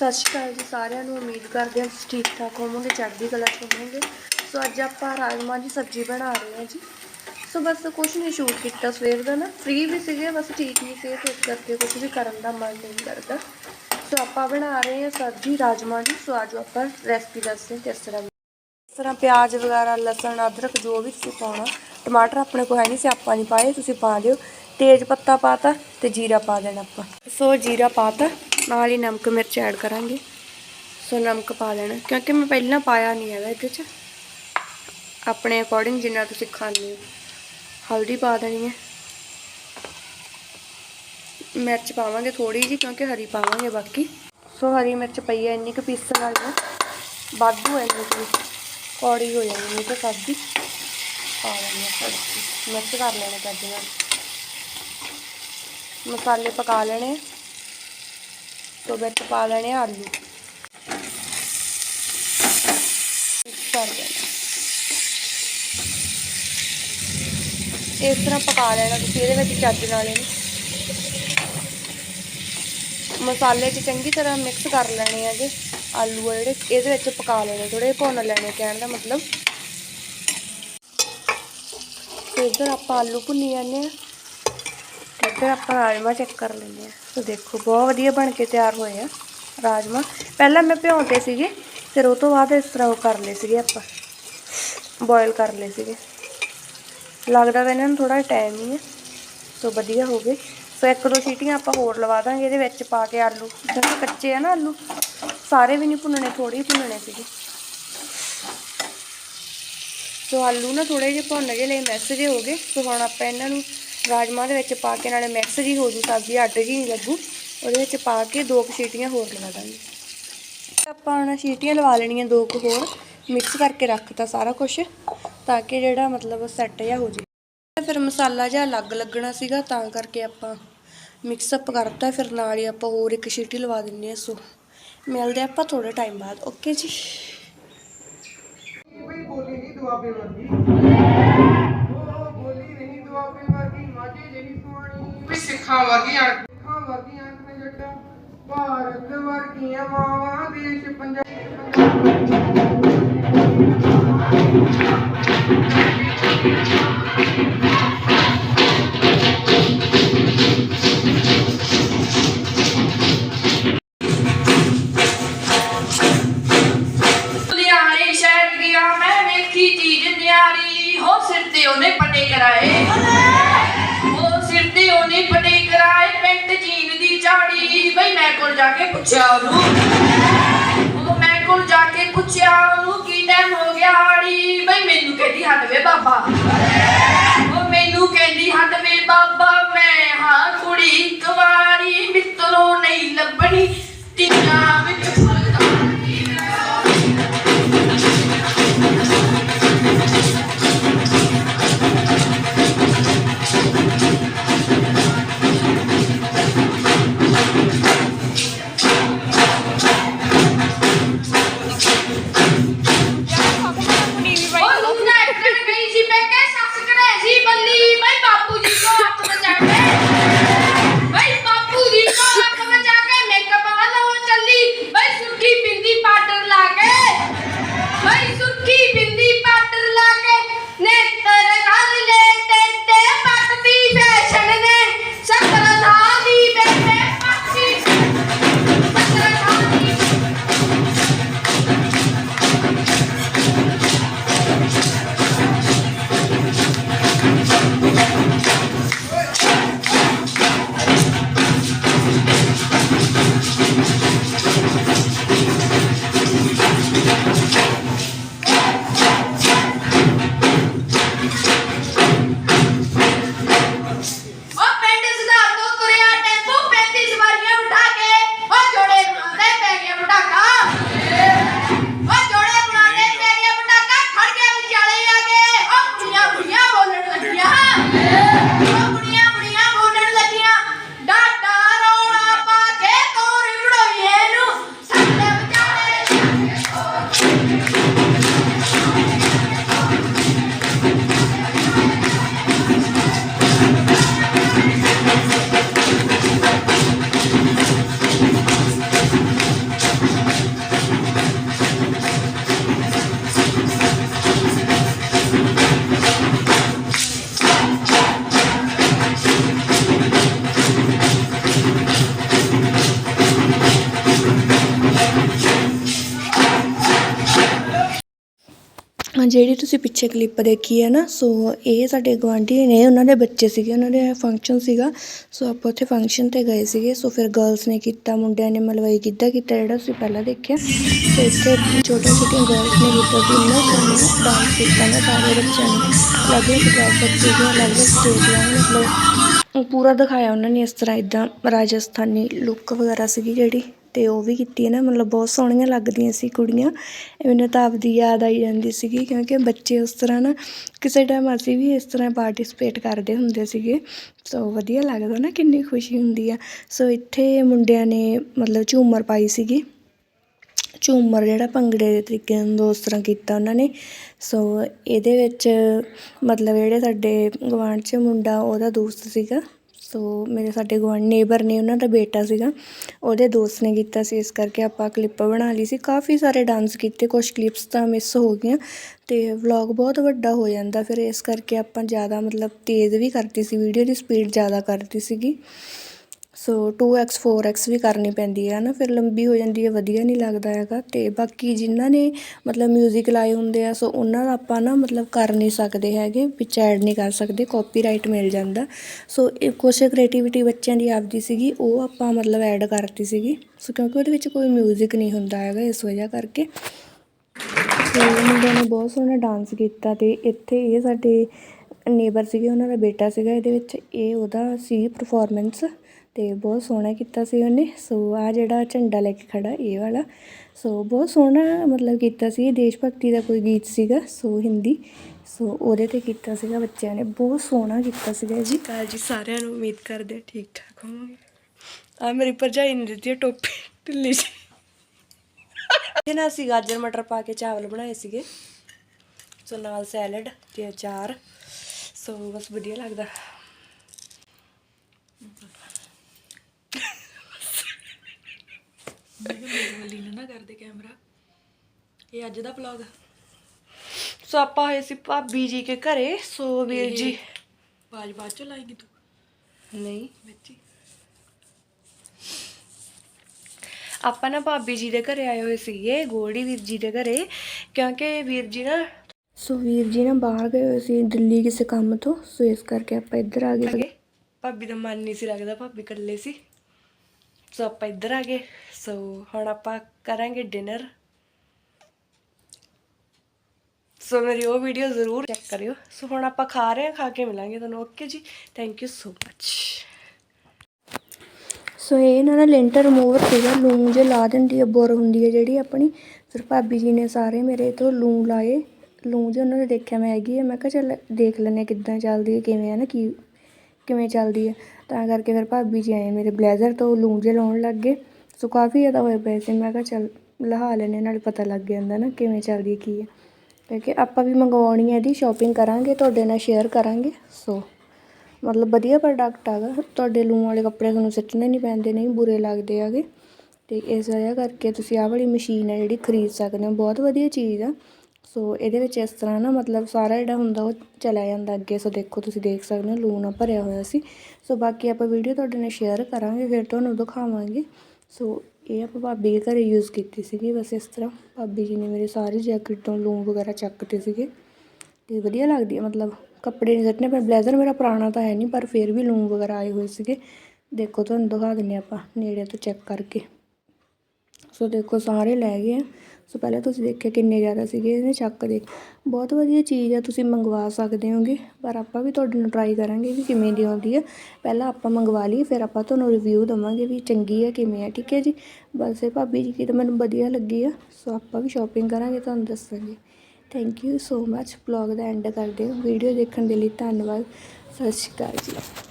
ਸਤਿ ਸ਼੍ਰੀ ਅਕਾਲ ਜੀ ਸਾਰਿਆਂ ਨੂੰ, ਉਮੀਦ ਕਰਦੇ ਹਾਂ ਤੁਸੀਂ ਠੀਕ ਠਾਕ ਹੋਵੋਗੇ, ਚੜ੍ਹਦੀ ਕਲਾ 'ਚ ਹੋਵੋਗੇ। ਸੋ ਅੱਜ ਆਪਾਂ ਰਾਜਮਾਂਹ ਦੀ ਸਬਜ਼ੀ ਬਣਾ ਰਹੇ ਹਾਂ ਜੀ। ਸੋ ਬਸ ਕੁਛ ਨਹੀਂ ਸ਼ੂਟ ਕੀਤਾ ਸਵੇਰ ਦਾ ਨਾ। ਫ੍ਰੀ ਵੀ ਸੀਗੇ, ਬਸ ਠੀਕ ਨਹੀਂ ਸੀ, ਤੇ ਇਸ ਕਰਕੇ ਕੁਝ ਵੀ ਕਰਨ ਦਾ ਮਨ ਨਹੀਂ ਕਰਦਾ। ਸੋ ਆਪਾਂ ਬਣਾ ਰਹੇ ਹਾਂ ਸਬਜ਼ੀ, ਰਾਜਮਾਂਹ ਦੀ। ਸੋ ਆਜੋ ਆਪਾਂ ਰੈਸਪੀ ਦੱਸਦੇ ਹਾਂ ਕਿਸ ਤਰ੍ਹਾਂ ਇਸ ਤਰ੍ਹਾਂ ਪਿਆਜ਼ ਵਗੈਰਾ, ਲਸਣ, ਅਦਰਕ ਜੋ ਵੀ ਤੁਸੀਂ ਪਾਉਣਾ। ਟਮਾਟਰ ਆਪਣੇ ਕੋਲ ਹੈ ਨਹੀਂ ਸੀ ਆਪਾਂ ਨਹੀਂ ਪਾਏ, ਤੁਸੀਂ ਪਾ ਦਿਓ। ਤੇਜ਼ ਪੱਤਾ ਪਾਤਾ ਤੇ ਜੀਰਾ ਪਾ ਦੇਣਾ ਆਪਾਂ। ਸੋ ਜੀਰਾ ਪਾਤਾ, ਨਾਲ ਹੀ ਨਮਕ ਮਿਰਚ ਐਡ ਕਰਾਂਗੇ। ਸੋ ਨਮਕ ਪਾ ਲੈਣਾ, ਕਿਉਂਕਿ ਮੈਂ ਪਹਿਲਾਂ ਪਾਇਆ ਨਹੀਂ ਹੈਗਾ ਇਹਦੇ 'ਚ। ਆਪਣੇ ਅਕੋਰਡਿੰਗ ਜਿੰਨਾ ਤੁਸੀਂ ਖਾਂਦੇ ਹੋ। ਹਲਦੀ ਪਾ ਦੇਣੀ ਹੈ। ਮਿਰਚ ਪਾਵਾਂਗੇ ਥੋੜੀ ਜੀ ਕਿਉਂਕਿ ਹਰੀ ਪਾਵਾਂਗੇ ਬਾਕੀ। ਸੋ ਹਰੀ ਮਿਰਚ ਪਈ ਹੈ, ਇੰਨੀ ਕੁ ਪੀਸਣ ਵਾਲੀ ਹੈ ਵਾਧੂ ਹੈ ਇੰਨੀ ਕੁ ਕੌੜੀ ਹੋ ਜਾਣੀ ਨਹੀਂ ਤਾਂ ਸਬਜ਼ੀ ਪਾ ਲੈਣੀ ਹੈ ਸਬਜ਼ੀ ਕਰ ਲੈਣੀ ਚੱਜ ਨਾਲ ਮਸਾਲੇ ਪਕਾ ਲੈਣੇ। ਤੋਂ ਵਿੱਚ ਪਾ ਲੈਣੇ ਆਲੂ। ਮਿਕਸ ਕਰ ਦੇਣਾ ਇਸ ਤਰ੍ਹਾਂ ਪਕਾ ਲੈਣਾ ਤੁਸੀਂ, ਇਹਦੇ ਵਿੱਚ ਚੱਜ ਨਾਲ ਇਹਨੂੰ। ਮਸਾਲੇ 'ਚ ਚੰਗੀ ਤਰ੍ਹਾਂ ਮਿਕਸ ਕਰ ਲੈਣੇ ਆ ਹੈਗੇ ਆਲੂ ਆ ਜਿਹੜੇ, ਇਹਦੇ ਵਿੱਚ ਪਕਾ ਲੈਣੇ ਥੋੜੇ ਭੁੰਨ ਲੈਣੇ ਕਹਿਣ ਦਾ ਮਤਲਬ। ਤੇ ਇੱਧਰ ਆਪਾਂ ਆਲੂ ਭੁੰਨੀ ਜਾਂਦੇ ਆ ਇੱਧਰ ਆਪਾਂ ਰਾਜਮਾ ਚੈੱਕ ਕਰ ਲੈਂਦੇ ਆ ਸੋ ਦੇਖੋ, ਬਹੁਤ ਵਧੀਆ ਬਣ ਕੇ ਤਿਆਰ ਹੋਏ ਆ ਰਾਜਮਾ ਪਹਿਲਾਂ ਮੈਂ ਭਿਉਂਤੇ ਸੀਗੇ, ਫਿਰ ਉਹ ਤੋਂ ਬਾਅਦ ਇਸ ਤਰ੍ਹਾਂ ਉਹ ਕਰ ਲਏ ਸੀਗੇ ਆਪਾਂ। ਬੋਇਲ ਕਰ ਲਏ ਸੀਗੇ। ਲੱਗਦਾ ਤਾਂ ਇਹਨਾਂ ਨੂੰ ਥੋੜਾ ਟਾਈਮ ਹੀ ਹੈ ਸੋ ਵਧੀਆ ਹੋ ਗਏ। ਸੋ ਇੱਕ ਦੋ ਸੀਟੀਆਂ ਆਪਾਂ ਹੋਰ ਲਵਾ ਦਾਂਗੇ, ਇਹਦੇ ਵਿੱਚ ਪਾ ਕੇ ਆਲੂ। ਜਿਹੜੇ ਕੱਚੇ ਆ ਨਾ ਆਲੂ, ਸਾਰੇ ਵੀ ਨਹੀਂ ਭੁੰਨਣੇ ਥੋੜੇ ਹੀ ਭੁੰਨਣੇ ਸੀਗੇ। ਸੋ ਆਲੂ ਨਾ ਥੋੜੇ ਜਿਹੇ ਭੁੰਨ ਜਿਹੇ, ਲਈ ਮੈਸ ਜਿਹੇ ਹੋ ਗਏ। ਸੋ ਹੁਣ ਆਪਾਂ ਇਹਨਾਂ ਨੂੰ ਰਾਜਮਾ ਦੇ ਵਿੱਚ ਪਾ ਕੇ ਨਾਲੇ ਮਿਕਸ ਜੀ ਹੋ ਜੂ ਸਬਜ਼ੀ ਅੱਡ ਜੀ ਨਹੀਂ ਲੱਗੂ। ਉਹਦੇ ਵਿੱਚ ਪਾ ਕੇ ਦੋ ਕੁ ਸੀਟੀਆਂ ਹੋਰ ਲਵਾ ਦਾਂਗੇ। ਆਪਾਂ ਹੁਣ ਸੀਟੀਆਂ ਲਵਾ ਲੈਣੀਆਂ ਦੋ ਕੁ ਹੋਰ, ਮਿਕਸ ਕਰਕੇ ਰੱਖਤਾ ਸਾਰਾ ਕੁਝ ਤਾਂ ਕਿ ਜਿਹੜਾ ਮਤਲਬ ਸੈੱਟ ਜਿਹਾ ਹੋ ਜੇ। ਫਿਰ ਮਸਾਲਾ ਜਿਹਾ ਅਲੱਗ ਲੱਗਣਾ ਸੀਗਾ, ਤਾਂ ਕਰਕੇ ਆਪਾਂ ਮਿਕਸ ਅਪ ਕਰਤਾ। ਫਿਰ ਨਾਲ ਹੀ ਆਪਾਂ ਹੋਰ ਇੱਕ ਸੀਟੀ ਲਵਾ ਦਿੰਨੇ ਆ, ਸੋ ਮਿਲਦੇ ਆਪਾਂ ਥੋੜੇ ਟਾਈਮ ਬਾਅਦ। ਓਕੇ ਜੀ? ਬਈ ਬੋਲੀ ਨਹੀਂ, ਦੁਆਬੇ ਵਰਗੀ। ਸੁਣੀ ਵਰਗੀਆਂ ਸਿੱਖਾਂ ਵਰਗੀਆਂ ਤੇ ਜੱਟਾਂ। ਭਾਰਤ ਵਰਗੀਆਂ ਮਾਵਾਂ ਦੇਸ਼ ਲੁਧਿਆਣੇ ਕੋਲ ਜਾ ਕੇ ਪੁੱਛਿਆ, ਉਹਨੂੰ ਕੀ ਟਾਈਮ ਹੋ ਗਿਆ ਆੜੀ? ਬਈ ਮੈਨੂੰ ਕਹਿੰਦੀ ਹਟ ਵੇ ਬਾਬਾ। ਉਹ ਮੈਨੂੰ ਕਹਿੰਦੀ ਹਟ ਵੇ ਬਾਬਾ, ਮੈਂ ਹਾਂ ਕੁੜੀ ਕੁਵਾਰੀ ਮਿੱਤਰੋਂ ਨਹੀਂ ਲੱਭਣੀ। ਤੀਆਂ ਵਿੱਚ ਫੁੱਲਦਾਰੀ ਜਿਹੜੀ ਤੁਸੀਂ ਪਿੱਛੇ ਕਲਿੱਪ ਦੇਖੀ ਹੈ ਨਾ, ਸੋ ਇਹ ਸਾਡੇ ਗੁਆਂਢੀ ਨੇ, ਉਹਨਾਂ ਦੇ ਬੱਚੇ ਸੀਗੇ, ਉਹਨਾਂ ਦੇ ਫੰਕਸ਼ਨ ਸੀਗਾ। ਸੋ ਆਪਾਂ ਉੱਥੇ ਫੰਕਸ਼ਨ ਤੇ ਗਏ ਸੀਗੇ, ਸੋ ਫਿਰ ਗਰਲਸ ਨੇ ਕੀਤਾ, ਮੁੰਡਿਆਂ ਨੇ ਮਲਵਈ ਗਿੱਧਾ ਕੀਤਾ, ਜਿਹੜਾ ਤੁਸੀਂ ਪਹਿਲਾਂ ਦੇਖਿਆ। ਸੋ ਇੱਥੇ ਛੋਟੀਆਂ ਛੋਟੀਆਂ ਗਰਲਸ ਨੇ ਕੀਤਾ ਸੀ ਇੰਨਾ ਸੋਹਣਾ ਡਾਂਸ ਕੀਤਾ ਨਾ ਸਾਰੇ ਬੱਚਿਆਂ ਨੇ। ਅਲੱਗ-ਅਲੱਗ ਡਰੈਸ ਸੀਗੀਆਂ ਅਲੱਗ-ਅਲੱਗ ਸਟੇਜ ਲਾਈਨ ਮਤਲਬ ਪੂਰਾ ਦਿਖਾਇਆ ਉਹਨਾਂ ਨੇ ਇਸ ਤਰ੍ਹਾਂ ਇਦਾਂ ਰਾਜਸਥਾਨੀ ਲੁੱਕ ਵਗੈਰਾ ਸੀਗੀ ਜਿਹੜੀ। ਅਤੇ ਉਹ ਵੀ ਕੀਤੀ ਹੈ ਨਾ, ਮਤਲਬ ਬਹੁਤ ਸੋਹਣੀਆਂ ਲੱਗਦੀਆਂ ਸੀ ਕੁੜੀਆਂ। ਮੈਨੂੰ ਤਾਂ ਆਪਦੀ ਯਾਦ ਆਈ ਜਾਂਦੀ ਸੀਗੀ, ਕਿਉਂਕਿ ਬੱਚੇ ਉਸ ਤਰ੍ਹਾਂ ਨਾ, ਕਿਸੇ ਟਾਈਮ ਅਸੀਂ ਵੀ ਇਸ ਤਰ੍ਹਾਂ ਪਾਰਟੀਸਪੇਟ ਕਰਦੇ ਹੁੰਦੇ ਸੀਗੇ। ਸੋ ਵਧੀਆ ਲੱਗਦਾ ਨਾ, ਕਿੰਨੀ ਖੁਸ਼ੀ ਹੁੰਦੀ ਆ। ਸੋ ਇੱਥੇ ਮੁੰਡਿਆਂ ਨੇ ਮਤਲਬ ਝੂਮਰ ਪਾਈ ਸੀਗੀ। ਝੂਮਰ ਜਿਹੜਾ ਭੰਗੜੇ ਦੇ ਤਰੀਕੇ ਨਾਲ ਉਸ ਤਰ੍ਹਾਂ ਕੀਤਾ ਉਹਨਾਂ ਨੇ। ਸੋ ਇਹਦੇ ਵਿੱਚ ਮਤਲਬ ਜਿਹੜੇ ਸਾਡੇ ਗੁਆਂਢ 'ਚ ਮੁੰਡਾ, ਉਹਦਾ ਦੋਸਤ ਸੀਗਾ। ਸੋ ਮੇਰੇ ਸਾਡੇ ਗੁਆਂਢ ਨੇਬਰ ਨੇ ਉਹਨਾਂ ਦਾ ਬੇਟਾ ਸੀਗਾ, ਉਹਦੇ ਦੋਸਤ ਨੇ ਕੀਤਾ ਸੀ, ਇਸ ਕਰਕੇ ਆਪਾਂ ਕਲਿੱਪ ਬਣਾ ਲਈ ਸੀ। ਕਾਫੀ ਸਾਰੇ ਡਾਂਸ ਕੀਤੇ ਕੁਝ ਕਲਿੱਪਸ ਤਾਂ ਮਿਸ ਹੋ ਗਈਆਂ ਤੇ ਵਲੌਗ ਬਹੁਤ ਵੱਡਾ ਹੋ ਜਾਂਦਾ। ਫਿਰ ਇਸ ਕਰਕੇ ਆਪਾਂ ਜ਼ਿਆਦਾ ਮਤਲਬ ਤੇਜ਼ ਵੀ ਕਰਤੀ ਸੀ ਵੀਡੀਓ ਦੀ ਸਪੀਡ ਜ਼ਿਆਦਾ ਕਰਤੀ ਸੀਗੀ। ਸੋ 2x 4x ਵੀ ਕਰਨੀ ਪੈਂਦੀ ਹੈ ਨਾ ਫਿਰ ਲੰਬੀ ਹੋ ਜਾਂਦੀ ਹੈ ਵਧੀਆ ਨਹੀਂ ਲੱਗਦਾ ਹੈਗਾ ਤੇ ਬਾਕੀ ਜਿਨ੍ਹਾਂ ਨੇ ਮਤਲਬ 뮤직 ਲਾਏ ਹੁੰਦੇ ਆ ਸੋ ਉਹਨਾਂ ਦਾ ਆਪਾਂ ਨਾ ਮਤਲਬ ਕਰ ਨਹੀਂ ਸਕਦੇ ਹੈਗੇ ਵਿੱਚ ਐਡ ਨਹੀਂ ਕਰ ਸਕਦੇ ਕਾਪੀਰਾਈਟ ਮਿਲ ਜਾਂਦਾ ਸੋ ਇਹ ਕੁਛ ਕ੍ਰੀਏਟੀਵਿਟੀ ਬੱਚਿਆਂ ਦੀ ਆਪਦੀ ਸੀਗੀ ਉਹ ਆਪਾਂ ਮਤਲਬ ਐਡ ਕਰਤੀ ਸੀਗੀ ਸੋ ਕਿਉਂਕਿ ਉਹਦੇ ਵਿੱਚ ਕੋਈ 뮤직 ਨਹੀਂ ਹੁੰਦਾ ਹੈਗਾ ਇਸ ਵਜ੍ਹਾ ਕਰਕੇ ਤੇ ਮੁੰਡਿਆਂ ਨੇ ਬਹੁਤ ਸੋਹਣਾ ਡਾਂਸ ਕੀਤਾ ਤੇ ਇੱਥੇ ਇਹ ਸਾਡੇ ਨੇਬਰ ਸੀਗੇ ਉਹਨਾਂ ਦਾ ਬੇਟਾ ਸੀਗਾ ਇਹਦੇ ਵਿੱਚ ਇਹ ਉਹਦਾ ਸੀ ਪਰਫਾਰਮੈਂਸ ਤੇ ਬਹੁਤ ਸੋਹਣਾ ਕੀਤਾ ਸੀ ਉਹਨੇ। ਸੋ ਆ ਜਿਹੜਾ ਝੰਡਾ ਲੈ ਕੇ ਖੜਾ ਇਹ ਵਾਲਾ। ਸੋ ਬਹੁਤ ਸੋਹਣਾ ਮਤਲਬ ਕੀਤਾ ਸੀ ਦੇਸ਼ ਭਗਤੀ ਦਾ ਕੋਈ ਗੀਤ ਸੀਗਾ ਸੋ ਹਿੰਦੀ। ਸੋ ਉਹਦੇ ਤੇ ਕੀਤਾ ਸੀਗਾ ਬੱਚਿਆਂ ਨੇ। ਬਹੁਤ ਸੋਹਣਾ ਕੀਤਾ ਸੀਗਾ ਜੀ ਕਾਲ ਜੀ ਸਾਰਿਆਂ ਨੂੰ ਉਮੀਦ ਕਰਦੇ ਹਾਂ ਠੀਕ ਠਾਕ ਹੋਵੋਗੇ। ਆ ਮੇਰੀ ਭਰਜਾਈ ਨੇ ਦਿੱਤੀ ਟੋਪੀ ਢਿੱਲੀ ਜੀ ਇਹ ਨਾ ਅਸੀਂ ਗਾਜਰ ਮਟਰ ਪਾ ਕੇ ਚਾਵਲ ਬਣਾਏ ਸੀਗੇ। ਸੋ ਨਾਲ ਸੈਲਡ ਤੇ ਅਚਾਰ। ਸੋ ਬਸ ਵਧੀਆ ਲੱਗਦਾ ਬੋਲੀ ਨਾ ਕਰਦੇ ਕੈਮਰਾ ਇਹ ਅੱਜ ਦਾ ਵਲੌਗ ਸੋ ਆਪਾਂ ਹੋਏ ਸੀ ਭਾਬੀ ਜੀ ਕੇ ਘਰੇ ਸੋ ਵੀਰ ਜੀ। ਬਾਜ ਬਾਅਦ ਚੋਂ ਲਾਏਗੀ ਤੂੰ। ਨਹੀਂ। ਵਿੱਚ ਆਪਾਂ ਨਾ ਭਾਬੀ ਜੀ ਦੇ ਘਰੇ ਆਏ ਹੋਏ ਸੀਗੇ ਗੋਲਡੀ ਵੀਰ ਜੀ ਦੇ ਘਰੇ ਕਿਉਂਕਿ ਵੀਰ ਜੀ ਨਾ ਸੋ ਵੀਰ ਜੀ ਨਾ ਬਾਹਰ ਗਏ ਹੋਏ ਸੀ ਦਿੱਲੀ ਕਿਸੇ ਕੰਮ ਤੋਂ ਸੋ ਇਸ ਕਰਕੇ ਆਪਾਂ ਇੱਧਰ ਆ ਗਏ। ਭਾਬੀ ਦਾ ਮਨ ਨਹੀਂ ਸੀ ਲੱਗਦਾ ਭਾਬੀ ਇਕੱਲੇ ਸੀ। ਸੋ ਆਪਾਂ ਇੱਧਰ ਆ ਗਏ। ਸੋ ਹੁਣ ਆਪਾਂ ਕਰਾਂਗੇ ਡਿਨਰ ਸੋ ਮੇਰੀ ਉਹ ਵੀਡੀਓ ਜ਼ਰੂਰ ਚੈੱਕ ਕਰਿਓ। ਸੋ ਹੁਣ ਆਪਾਂ ਖਾ ਰਹੇ ਹਾਂ, ਖਾ ਕੇ ਮਿਲਾਂਗੇ ਤੁਹਾਨੂੰ। ਓਕੇ ਜੀ? ਥੈਂਕ ਯੂ ਸੋ ਮੱਚ ਸੋ ਇਹ ਨਾ ਲੈਂਟਰ ਰਿਮੂਵਰ ਸੀਗਾ। ਲੂੰ ਜੇ ਲਾ ਦਿੰਦੀ ਹੈ ਬੁਰ ਹੁੰਦੀ ਹੈ ਜਿਹੜੀ ਆਪਣੀ। ਫਿਰ ਭਾਬੀ ਜੀ ਨੇ ਸਾਰੇ ਮੇਰੇ ਤੋਂ ਲੂੰ ਲਾਏ। ਲੂੰ ਜੇ ਉਹਨਾਂ ਨੇ ਦੇਖਿਆ, ਮੈਂ ਹੈਗੀ ਹੈ ਮੈਂ ਕਿਹਾ, ਚੱਲ ਦੇਖ ਲੈਂਦੇ ਹਾਂ ਕਿੱਦਾਂ ਚੱਲਦੀ ਹੈ ਕਿਵੇਂ ਹੈ ਨਾ, ਕੀ, ਕਿਵੇਂ ਚੱਲਦੀ ਹੈ ਤਾਂ ਕਰਕੇ ਫਿਰ ਭਾਬੀ ਜੀ ਆਏ ਮੇਰੇ ਬਲੇਜ਼ਰ ਤੋਂ। ਲੂੰ ਜੇ ਲਾਉਣ ਲੱਗ ਗਏ। ਸੋ ਕਾਫੀ ਜ਼ਿਆਦਾ ਹੋਏ ਪਏ ਸੀ। ਮੈਂ ਕਿਹਾ, ਚੱਲ ਲਹਾ ਲੈਣੇ ਨਾਲ ਪਤਾ ਲੱਗ ਜਾਂਦਾ ਨਾ, ਕਿਵੇਂ ਚੱਲਦੀ ਹੈ ਕੀ ਹੈ ਕਿਉਂਕਿ ਆਪਾਂ ਵੀ ਮੰਗਵਾਉਣੀ ਹੈ ਇਹਦੀ ਸ਼ਾਪਿੰਗ ਕਰਾਂਗੇ, ਤੁਹਾਡੇ ਨਾਲ ਸ਼ੇਅਰ ਕਰਾਂਗੇ। ਸੋ ਮਤਲਬ ਵਧੀਆ ਪ੍ਰੋਡਕਟ ਹੈਗਾ। ਤੁਹਾਡੇ ਲੂਣ ਵਾਲੇ ਕੱਪੜੇ ਤੁਹਾਨੂੰ ਸਿੱਟਣੇ ਨਹੀਂ ਪੈਂਦੇ, ਨਹੀਂ ਬੁਰੇ ਲੱਗਦੇ ਹੈਗੇ। ਤੇ ਇਸ ਵਜ੍ਹਾ ਕਰਕੇ ਤੁਸੀਂ ਆਹ ਵਾਲੀ ਮਸ਼ੀਨ ਹੈ ਜਿਹੜੀ ਖਰੀਦ ਸਕਦੇ ਹੋ। ਬਹੁਤ ਵਧੀਆ ਚੀਜ਼ ਆ। ਸੋ ਇਹਦੇ ਵਿੱਚ ਇਸ ਤਰ੍ਹਾਂ ਨਾ ਮਤਲਬ ਸਾਰਾ ਜਿਹੜਾ ਹੁੰਦਾ ਉਹ ਚਲਾ ਜਾਂਦਾ ਅੱਗੇ। ਸੋ ਦੇਖੋ, ਤੁਸੀਂ ਦੇਖ ਸਕਦੇ ਹੋ ਲੂਣ ਨਾਲ ਭਰਿਆ ਹੋਇਆ ਸੀ। ਸੋ ਬਾਕੀ ਆਪਾਂ ਵੀਡੀਓ ਤੁਹਾਡੇ ਨਾਲ ਸ਼ੇਅਰ ਕਰਾਂਗੇ, ਫਿਰ ਤੁਹਾਨੂੰ ਦਿਖਾਵਾਂਗੇ। ਸੋ ਇਹ ਆਪਾਂ ਭਾਬੀ ਦੇ ਘਰੇ ਯੂਜ਼ ਕੀਤੀ ਸੀਗੀ ਬਸ ਇਸ ਤਰ੍ਹਾਂ। ਭਾਬੀ ਜੀ ਨੇ ਮੇਰੇ ਸਾਰੀ ਜੈਕਟ ਤੋਂ ਲੂਣ ਵਗੈਰਾ ਚੱਕਤੇ ਸੀਗੇ। ਤੇ ਵਧੀਆ ਲੱਗਦੀ ਹੈ ਮਤਲਬ ਕੱਪੜੇ ਨਹੀਂ ਸੱਟਣੇ, ਪਰ ਬਲੇਜ਼ਰ ਮੇਰਾ ਪੁਰਾਣਾ ਤਾਂ ਹੈ ਨਹੀਂ ਪਰ ਫਿਰ ਵੀ ਲੂਣ ਵਗੈਰਾ ਆਏ ਹੋਏ ਸੀਗੇ। ਦੇਖੋ ਤੁਹਾਨੂੰ ਦਿਖਾ ਦਿੰਨੇ ਆਪਾਂ, ਨੇੜੇ ਤੋਂ ਚੈੱਕ ਕਰਕੇ। ਸੋ ਦੇਖੋ, ਸਾਰੇ ਲੈ ਗਏ ਆ। ਸੋ ਪਹਿਲਾਂ ਤੁਸੀਂ ਦੇਖਿਆ ਕਿੰਨੇ ਜ਼ਿਆਦਾ ਸੀਗੇ ਇਹਨੇ ਚੱਕ ਦੇ। ਬਹੁਤ ਵਧੀਆ ਚੀਜ਼ ਆ, ਤੁਸੀਂ ਮੰਗਵਾ ਸਕਦੇ ਹੋਗੇ, ਪਰ ਆਪਾਂ ਵੀ ਤੁਹਾਡੇ ਨੂੰ ਟਰਾਈ ਕਰਾਂਗੇ ਵੀ ਕਿਵੇਂ ਦੀ ਆਉਂਦੀ ਹੈ ਪਹਿਲਾਂ ਆਪਾਂ ਮੰਗਵਾ ਲਈ ਫਿਰ ਆਪਾਂ ਤੁਹਾਨੂੰ ਰਿਵਿਊ ਦਵਾਂਗੇ ਵੀ ਚੰਗੀ ਆ, ਕਿਵੇਂ ਆ, ਠੀਕ ਹੈ ਜੀ? ਬਸ ਇਹ ਭਾਬੀ ਜੀ ਕੀ ਤਾਂ ਮੈਨੂੰ ਵਧੀਆ ਲੱਗੀ ਆ। ਸੋ ਆਪਾਂ ਵੀ ਸ਼ਾਪਿੰਗ ਕਰਾਂਗੇ, ਤੁਹਾਨੂੰ ਦੱਸਾਂਗੇ। Thank you so much blog the end ਕਰਦੇ ਹਾਂ। ਵੀਡੀਓ ਦੇਖਣ ਦੇ ਲਈ ਧੰਨਵਾਦ। ਸਤਿ ਸ਼੍ਰੀ ਅਕਾਲ ਜੀ।